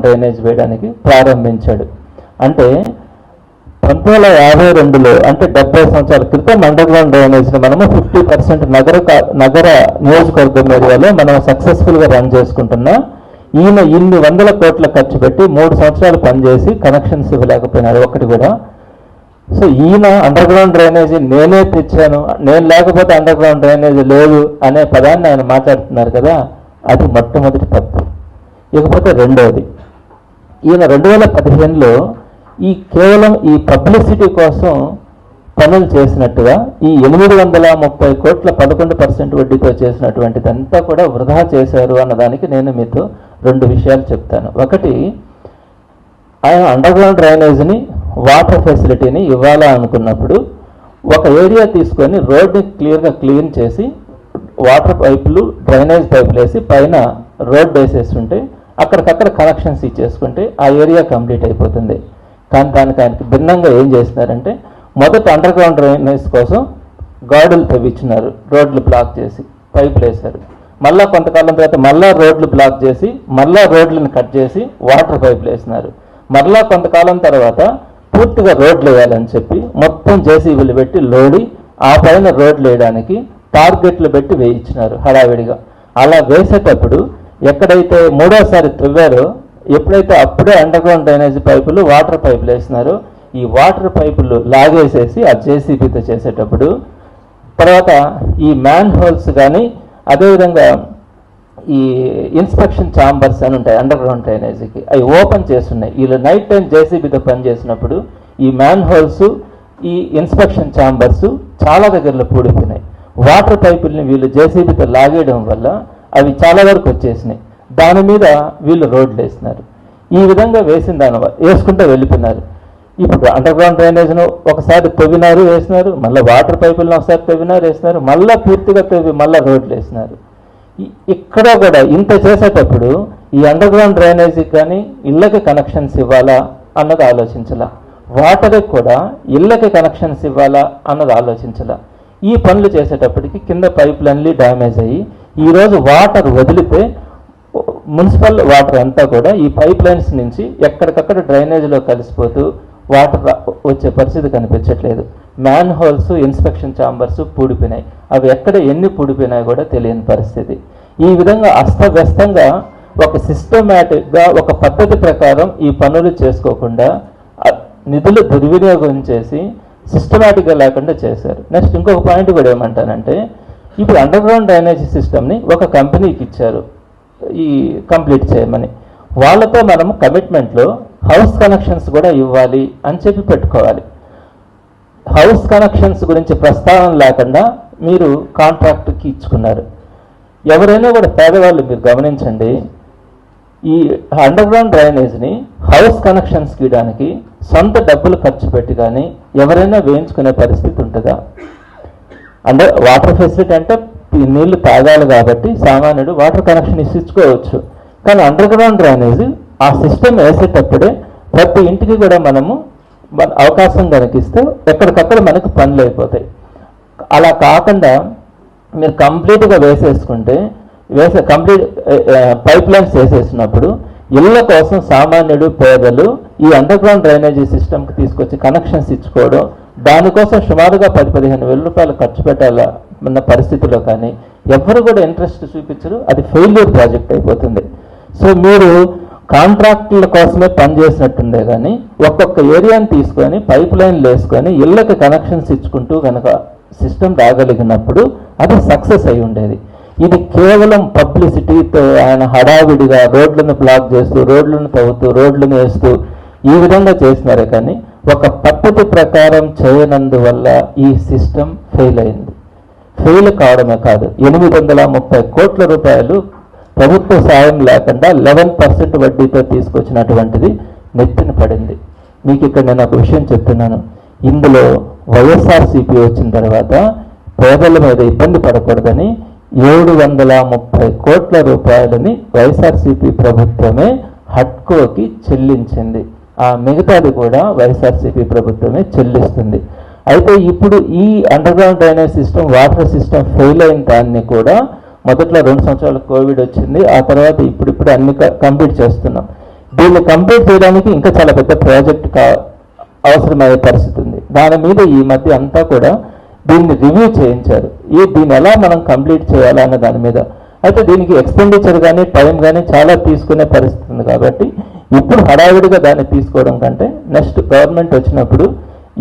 Drainage వేయడానికి ప్రారంభించాడు. అంటే పంతొమ్మిది వందల యాభై రెండులో అంటే డెబ్బై సంవత్సరాల క్రితం అండర్ గ్రౌండ్ డ్రైనేజ్ని మనము ఫిఫ్టీ పర్సెంట్ నగర నగర నియోజకవర్గం ఏరియాలో మనం సక్సెస్ఫుల్గా రన్ చేసుకుంటున్నా ఈయన ఇన్ని వందల కోట్ల ఖర్చు పెట్టి మూడు సంవత్సరాలు పనిచేసి కనెక్షన్స్ ఇవ్వలేకపోయినారు ఒకటి కూడా సో ఈయన అండర్ గ్రౌండ్ డ్రైనేజీ నేనే తెచ్చాను నేను లేకపోతే అండర్ గ్రౌండ్ డ్రైనేజీ లేదు అనే పదాన్ని ఆయన మాట్లాడుతున్నారు కదా అది మొట్టమొదటి తప్పు ఇకపోతే రెండవది. ఈయన రెండు వేల పదిహేనులో ఈ కేవలం ఈ పబ్లిసిటీ కోసం పనులు చేసినట్టుగా ఈ ఎనిమిది వందల ముప్పై కోట్ల పదకొండు పర్సెంట్ వడ్డీతో చేసినటువంటిదంతా కూడా వృధా చేశారు అన్నదానికి నేను మీతో రెండు విషయాలు చెప్తాను. ఒకటి ఆయన అండర్ గ్రౌండ్ డ్రైనేజీని వాటర్ ఫెసిలిటీని ఇవ్వాలనుకున్నప్పుడు ఒక ఏరియా తీసుకొని రోడ్ని క్లియర్గా క్లీన్ చేసి వాటర్ పైపులు డ్రైనేజ్ పైపులు వేసి పైన రోడ్ వేసేసి ఉంటే అక్కడికక్కడ కనెక్షన్స్ ఇచ్చేసుకుంటే ఆ ఏరియా కంప్లీట్ అయిపోతుంది. కానీ దానికి ఆయనకి భిన్నంగా ఏం చేసినారంటే మొదట అండర్ గ్రౌండ్ డ్రైనేజ్ కోసం గాడులు తవ్వించినారు రోడ్లు బ్లాక్ చేసి పైపులు వేశారు. మళ్ళా కొంతకాలం తర్వాత మళ్ళా రోడ్లు బ్లాక్ చేసి మళ్ళా రోడ్లను కట్ చేసి వాటర్ పైపులు వేసినారు. మరలా కొంతకాలం తర్వాత పూర్తిగా రోడ్లు వేయాలని చెప్పి మొత్తం జేసీబీలు పెట్టి లోడి ఆ పైన రోడ్లు వేయడానికి టార్గెట్లు పెట్టి వేయించినారు హడావిడిగా. అలా వేసేటప్పుడు ఎక్కడైతే మూడోసారి త్రివ్వారో ఎప్పుడైతే అప్పుడే అండర్గ్రౌండ్ డ్రైనేజ్ పైపులు వాటర్ పైపులు వేసినారో ఈ వాటర్ పైపులు లాగేసేసి ఆ జేసీబీతో చేసేటప్పుడు తర్వాత ఈ మ్యాన్ హోల్స్ కానీ అదేవిధంగా ఈ ఇన్స్పెక్షన్ ఛాంబర్స్ అని ఉంటాయి అండర్ గ్రౌండ్ డ్రైనేజీకి అవి ఓపెన్ చేస్తున్నాయి. వీళ్ళు నైట్ టైం జేసీబీతో పనిచేసినప్పుడు ఈ మ్యాన్ హోల్స్ ఈ ఇన్స్పెక్షన్ ఛాంబర్స్ చాలా దగ్గరలో పూడిపోయినాయి. వాటర్ పైపుల్ని వీళ్ళు జేసీబీతో లాగేయడం వల్ల అవి చాలా వరకు వచ్చేసినాయి. దాని మీద వీళ్ళు రోడ్లు వేసినారు. ఈ విధంగా వేసిన దాని వేసుకుంటూ వెళ్ళిపోయినారు. ఇప్పుడు అండర్ గ్రౌండ్ డ్రైనేజ్ను ఒకసారి తవ్వినారు వేసినారు మళ్ళీ వాటర్ పైపులను ఒకసారి తవ్వినారు వేసినారు మళ్ళీ పూర్తిగా తవ్వి మళ్ళీ రోడ్లు వేసినారు. ఇక్కడ కూడా ఇంత చేసేటప్పుడు ఈ అండర్ గ్రౌండ్ డ్రైనేజీకి కానీ ఇళ్ళకి కనెక్షన్స్ ఇవ్వాలా అన్నది ఆలోచించాల. వాటర్కి కూడా ఇళ్ళకి కనెక్షన్స్ ఇవ్వాలా అన్నది ఆలోచించాల. ఈ పనులు చేసేటప్పటికి కింద పైపులన్నీ డ్యామేజ్ అయ్యి ఈరోజు వాటర్ వదిలితే మున్సిపల్ వాటర్ అంతా కూడా ఈ పైప్ లైన్స్ నుంచి ఎక్కడికక్కడ డ్రైనేజీలో కలిసిపోతూ వాటర్ వచ్చే పరిస్థితి కనిపించట్లేదు. మ్యాన్ హోల్స్ ఇన్స్పెక్షన్ ఛాంబర్స్ పూడిపోయినాయి. అవి ఎక్కడ ఎన్ని పూడిపోయినాయి కూడా తెలియని పరిస్థితి. ఈ విధంగా అస్తవ్యస్తంగా ఒక సిస్టమేటిక్గా ఒక పద్ధతి ప్రకారం ఈ పనులు చేసుకోకుండా నిధులు దుర్వినియోగం చేసి సిస్టమేటిక్గా లేకుండా చేశారు. నెక్స్ట్ ఇంకొక పాయింట్ కూడా ఏమంటానంటే ఇప్పుడు అండర్ గ్రౌండ్ డ్రైనేజీ సిస్టమ్ని ఒక కంపెనీకి ఇచ్చారు. ఈ కంప్లీట్ చేయమని. వాళ్ళతో మనం కమిట్మెంట్లో హౌస్ కనెక్షన్స్ కూడా ఇవ్వాలి అని చెప్పి పెట్టుకోవాలి. హౌస్ కనెక్షన్స్ గురించి ప్రస్తావన లేకుండా మీరు కాంట్రాక్ట్కి ఇచ్చుకున్నారు. ఎవరైనా కూడా పేదవాళ్ళు మీరు గమనించండి ఈ అండర్ గ్రౌండ్ డ్రైనేజ్ని హౌస్ కనెక్షన్స్ గీయడానికి సొంత డబ్బులు ఖర్చు పెట్టి కానీ ఎవరైనా వేయించుకునే పరిస్థితి ఉంటుందా? అంటే వాటర్ ఫెసిలిటీ అంటే ఈ నీళ్ళు తాగాలి కాబట్టి సామాన్యుడు వాటర్ కనెక్షన్ ఇచ్చుకోవచ్చు. కానీ అండర్ గ్రౌండ్ డ్రైనేజ్ ఆ సిస్టమ్ వేసేటప్పుడే ప్రతి ఇంటికి కూడా మనము మన అవకాశం కనిపిస్తే ఎక్కడికక్కడ మనకు పనులు అయిపోతాయి. అలా కాకుండా మీరు కంప్లీట్గా వేసేసుకుంటే వేసే కంప్లీట్ పైప్ లైన్స్ వేసేసినప్పుడు ఇళ్ళ కోసం సామాన్యుడు పేదలు ఈ అండర్ గ్రౌండ్ డ్రైనేజీ సిస్టమ్కి తీసుకొచ్చి కనెక్షన్స్ ఇచ్చుకోవడం దానికోసం సుమారుగా పది పదిహేను వేల రూపాయలు ఖర్చు పెట్టాలన్న పరిస్థితిలో కానీ ఎవరు కూడా ఇంట్రెస్ట్ చూపించరు అది ఫెయిల్యూర్ ప్రాజెక్ట్ అయిపోతుంది. సో మీరు కాంట్రాక్టుల కోసమే పనిచేసినట్టుండే కానీ ఒక్కొక్క ఏరియాని తీసుకొని పైప్ లైన్లు వేసుకొని ఇళ్ళకి కనెక్షన్స్ ఇచ్చుకుంటూ కనుక సిస్టమ్ రాగలిగినప్పుడు అది సక్సెస్ అయి ఉండేది. ఇది కేవలం పబ్లిసిటీతో ఆయన హడావిడిగా రోడ్లను బ్లాక్ చేస్తూ రోడ్లను తవ్వుతూ రోడ్లను వేస్తూ ఈ విధంగా చేసినారే కానీ ఒక పద్ధతి ప్రకారం చేయనందువల్ల ఈ సిస్టమ్ ఫెయిల్ అయింది. ఫెయిల్ కావడమే కాదు ఎనిమిది వందల ముప్పై కోట్ల రూపాయలు ప్రభుత్వ సాయం లేకుండా లెవెన్ పర్సెంట్ వడ్డీతో తీసుకొచ్చినటువంటిది నెత్తిన పడింది. మీకు ఇక్కడ నేను ఒక విషయం చెప్తున్నాను. ఇందులో వైఎస్ఆర్సీపీ వచ్చిన తర్వాత పేదల మీద ఇబ్బంది పడకూడదని ఏడు వందల ముప్పై కోట్ల రూపాయలని వైఎస్ఆర్సీపీ ప్రభుత్వమే హట్కోకి చెల్లించింది. ఆ మిగతాది కూడా వైఎస్ఆర్సీపీ ప్రభుత్వమే చెల్లిస్తుంది. అయితే ఇప్పుడు ఈ underground drainage system water system fail అయిన దాన్ని కూడా మొదట్లో రెండు సంవత్సరాలు కోవిడ్ వచ్చింది ఆ తర్వాత ఇప్పుడిప్పుడు అన్ని కంప్లీట్ చేస్తున్నాం. దీన్ని కంప్లీట్ చేయడానికి ఇంకా చాలా పెద్ద ప్రాజెక్ట్ కా అవసరమయ్యే పరిస్థితి ఉంది. దాని మీద ఈ మధ్య అంతా కూడా దీన్ని రివ్యూ చేయించారు. ఈ దీన్ని ఎలా మనం కంప్లీట్ చేయాలన్న దాని మీద. అయితే దీనికి ఎక్స్పెండిచర్ కానీ టైం కానీ చాలా తీసుకునే పరిస్థితి ఉంది కాబట్టి ఇప్పుడు హడావిడిగా దాన్ని తీసుకోవడం కంటే నెక్స్ట్ గవర్నమెంట్ వచ్చినప్పుడు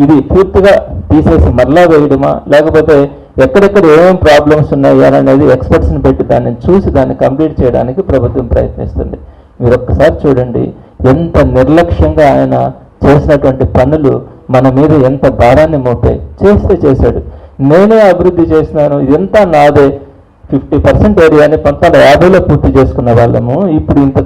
ఇది పూర్తిగా తీసేసి మరలా వేయడమా లేకపోతే ఎక్కడెక్కడ ఏమేమి ప్రాబ్లమ్స్ ఉన్నాయి అని అనేది ఎక్స్పర్ట్స్ని పెట్టి దాన్ని చూసి దాన్ని కంప్లీట్ చేయడానికి ప్రభుత్వం ప్రయత్నిస్తుంది. మీరు ఒక్కసారి చూడండి ఎంత నిర్లక్ష్యంగా ఆయన చేసినటువంటి పనులు మన మీద ఎంత భారాన్ని మోపాయి చేస్తే చేశాడు. నేనే అభివృద్ధి చేసినాను ఇదంతా నాదే. ఫిఫ్టీ పర్సెంట్ ఏరియాని పంతొమ్మిది యాభైలో పూర్తి చేసుకున్న వాళ్ళము ఇప్పుడు ఇంత